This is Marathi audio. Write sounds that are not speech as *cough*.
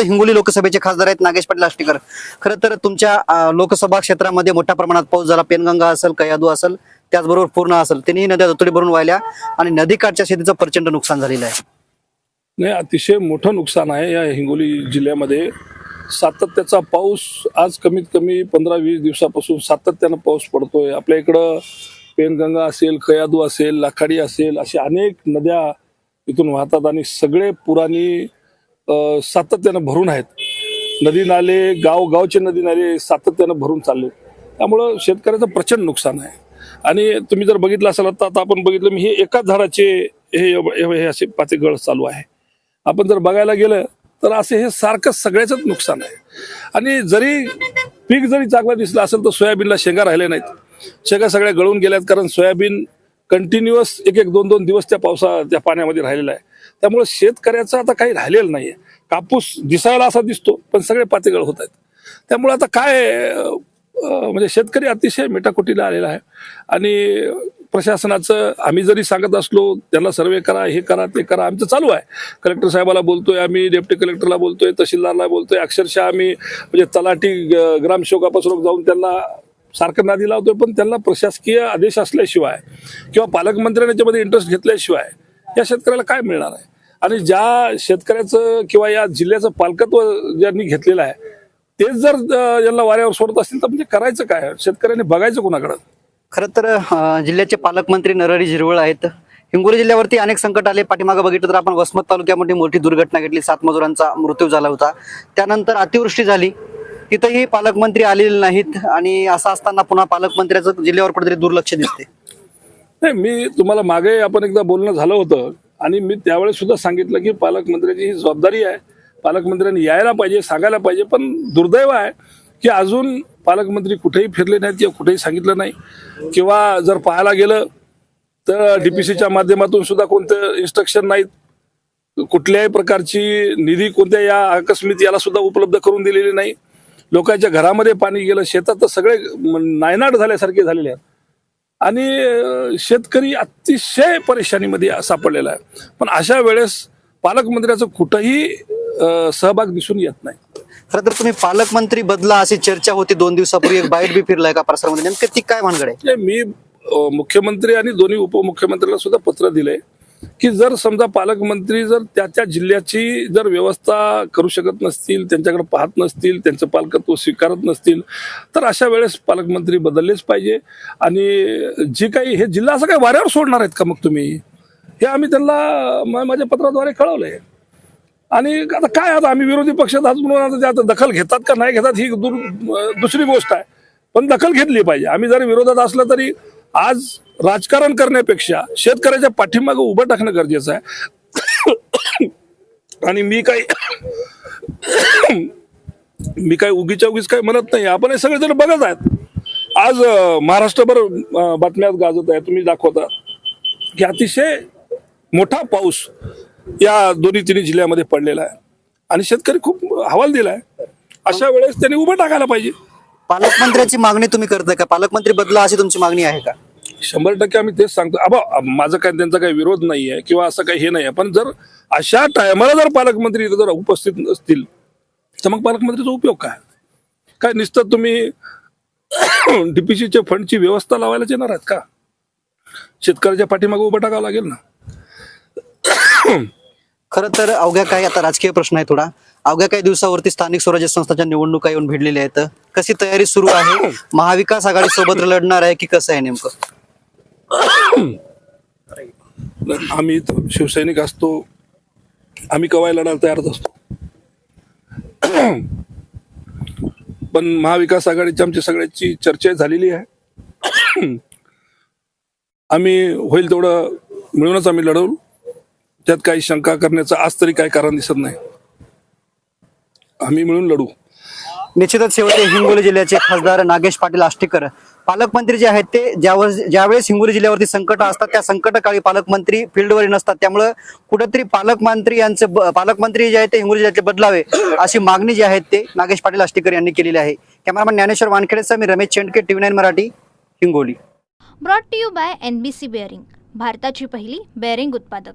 हिंगोली लोकसभेचे खासदार आहेत नागेश पाटील आष्टीकर खरं तर तुमच्या लोकसभा क्षेत्रामध्ये मोठ्या प्रमाणात पाऊस झाला. पेनगंगा असेल कयादू असेल त्याचबरोबर पूर्ण असेल. तिन्ही नद्या दुतडी भरून वाहिल्या आणि नदीकाठच्या शेतीचं प्रचंड नुकसान झालेलं आहे. नाही अतिशय मोठं नुकसान आहे या हिंगोली जिल्ह्यामध्ये. सातत्याचा पाऊस आज कमीत कमी पंधरा वीस दिवसापासून सातत्यानं पाऊस पडतोय. आपल्या इकडं पेनगंगा असेल कयादू असेल लाखाडी असेल अशा अनेक नद्या इथून वाहतात आणि सगळे पुराणी सातत्यानं भरून आहेत. नदी नाले गाव गावचे नदी नाले सातत्यानं भरून चालले त्यामुळं शेतकऱ्याचं प्रचंड नुकसान आहे. आणि तुम्ही जर बघितलं असाल तर आता आपण बघितलं मी हे एकाच झाडाचे हे हे असे पाते गळ चालू आहे. आपण जर बघायला गेलं तर असे हे सारखं सगळ्याच नुकसान आहे. आणि जरी पीक जरी चांगलं दिसलं असेल तर सोयाबीनला शेंगा राहिले नाहीत. शेंगा सगळ्या गळून गेल्यात कारण सोयाबीन कंटिन्युअस एक एक दोन दोन दिवस त्या पावसा त्या पाण्यामध्ये राहिलेला आहे. त्यामुळे शेतकऱ्याचं आता काही राहिलेलं नाहीये. कापूस दिसायला असा दिसतो पण सगळे पातेगळ होत आहेत. त्यामुळे आता काय म्हणजे शेतकरी अतिशय मेटाकुटीला आलेला आहे. आणि प्रशासनाचं आम्ही जरी सांगत असलो त्यांना सर्वे करा हे करा ते करा आमचं चालू आहे. कलेक्टर साहेबाला बोलतोय आम्ही डेप्टी कलेक्टरला बोलतोय तहसीलदारला बोलतोय अक्षरशः आम्ही म्हणजे तलाठी ग- ग्रामसेवकापासून जाऊन त्यांना सारखं नादी लावतोय पण त्यांना प्रशासकीय आदेश असल्याशिवाय किंवा पालकमंत्र्यांनी याच्यामध्ये इंटरेस्ट घेतल्याशिवाय या शेतकऱ्याला काय मिळणार आहे? आणि ज्या शेतकऱ्याचं किंवा या जिल्ह्याचं पालकत्व ज्यांनी घेतलेलं आहे तेच जर यांना वाऱ्यावर सोडत असतील तर म्हणजे करायचं काय? शेतकऱ्यांनी बघायचं कोणाकडं? खरं तर जिल्ह्याचे पालकमंत्री नरहरी झिरवळ आहेत. हिंगोली जिल्ह्यावरती अनेक संकट आले. पाठीमागं बघितलं तर आपण वसमत तालुक्यामध्ये मोठी दुर्घटना घडली. सात मजुरांचा मृत्यू झाला होता. त्यानंतर अतिवृष्टी झाली. तिथंही पालकमंत्री आलेले नाहीत आणि असं असताना पुन्हा पालकमंत्र्याचं जिल्ह्यावर कुठेतरी दुर्लक्ष दिसते. नाही मी तुम्हाला मागे आपण एकदा बोलणं झालं होतं आणि मी त्यावेळेस सुद्धा सांगितलं की पालकमंत्र्याची ही जबाबदारी आहे. पालकमंत्र्यांनी यायला पाहिजे सांगायला पाहिजे पण दुर्दैव आहे की अजून पालकमंत्री कुठेही फिरले नाहीत किंवा कुठेही सांगितलं नाही. किंवा जर पाहायला गेलं तर डीपीसीच्या माध्यमातून सुद्धा कोणतं इन्स्ट्रक्शन नाहीत. कुठल्याही प्रकारची निधी कोणत्या या आकस्मित याला सुद्धा उपलब्ध करून दिलेली नाही. लोकांच्या घरामध्ये पाणी गेलं शेतात तर सगळे नायनाट झाल्यासारखे झालेले आहेत. आणि शेतकरी अतिशय परेशानीमध्ये सापडलेला आहे. पण अशा वेळेस पालकमंत्र्याचं कुठंही सहभाग दिसून येत नाही. खरं तर तुम्ही पालकमंत्री बदला अशी चर्चा होती दोन दिवसापूर्वी. एक बाईट बी फिरलाय का प्रसारमध्ये? नेमकं ती काय भानगड आहे? मी मुख्यमंत्री आणि दोन्ही उपमुख्यमंत्र्यांना सुद्धा पत्र दिलंय. की जर समजा पालकमंत्री जर त्या त्या जिल्ह्याची जर व्यवस्था करू शकत नसतील त्यांच्याकडे पाहत नसतील त्यांचं पालकत्व स्वीकारत नसतील तर अशा वेळेस पालकमंत्री बदललेच पाहिजे. आणि जे काही हे जिल्हा असं काही वाऱ्यावर सोडणार आहेत का मग तुम्ही? हे आम्ही त्यांना माझ्या पत्राद्वारे कळवलंय. आणि आता काय आता आम्ही विरोधी पक्षात आज म्हणून आता दखल घेतात का नाही घेतात ही दूर दुसरी गोष्ट आहे. पण दखल घेतली पाहिजे. आम्ही जरी विरोधात असलं तरी आज राजकारण करण्यापेक्षा शेतकऱ्याच्या पाठीमागं उभं टाकणं गरजेचं आहे. *coughs* आणि मी काही *coughs* मी काही उगीच्या उगीच काही म्हणत नाही. आपण हे सगळेजण बघत आहेत. आज महाराष्ट्रभर बातम्यात गाजत आहे. तुम्ही दाखवता. की अतिशय मोठा पाऊस या दोन्ही तिन्ही जिल्ह्यामध्ये पडलेला आहे. आणि शेतकरी खूप हवाल दिलाय. अशा वेळेस त्यांनी उभं टाकायला पाहिजे. पालकमंत्र्याची मागणी तुम्ही करताय का? पालकमंत्री बदला अशी तुमची मागणी आहे का? शंभर टक्के आम्ही तेच सांगतो. अबा माझं काय त्यांचा काही विरोध नाही आहे किंवा असं काही हे नाही आहे पण जर अशा टायमाला जर पालकमंत्री इथं जर उपस्थित नसतील तर मग पालकमंत्रीचा उपयोग काय? काय नुसतं तुम्ही *coughs* डीपीसीच्या फंडची व्यवस्था लावायलाच येणार आहेत का? शेतकऱ्याच्या पाठीमागे उभं टाकावं लागेल ना? खरं तर अवघ्या काही आता राजकीय प्रश्न आहे थोडा. अवघ्या काही दिवसावरती स्थानिक स्वराज्य संस्थांच्या निवडणुका येऊन भिडलेल्या आहेत. कशी तयारी सुरू आहे? महाविकास आघाडी सोबत लढणार आहे की कसं आहे नेमकं? आम्ही शिवसैनिक असतो. आम्ही कवाय लढायला तयारच असतो. पण महाविकास आघाडीची आमची सगळ्याची चर्चा झालेली आहे. आम्ही होईल तेवढं मिळूनच आम्ही लढवू. त्यात काही शंका करण्याचं आज तरी काही कारण दिसत नाही. आम्ही मिळून लढू. निश्चितच शेवटी हिंगोली जिल्ह्याचे खासदार नागेश पाटील आष्टीकर पालकमंत्री जे आहेत ते ज्यावर ज्यावेळेस हिंगोली जिल्ह्यावरती संकट असतात त्या संकट काळी पालकमंत्री फील्डवर नसतात. त्यामुळं कुठेतरी पालकमंत्री यांचे पालकमंत्री जे आहेत ते हिंगोली जिल्ह्यातले बदलावे अशी मागणी जी आहे ते नागेश पाटील आष्टीकर यांनी केलेली आहे. कॅमेरामॅन ज्ञानेश्वर वानखेडेसह मी Ramesh Chendke TV nine Marathi Hingoli. Brought to you by N B C bearing भारताची पहिली बेअरिंग उत्पादक.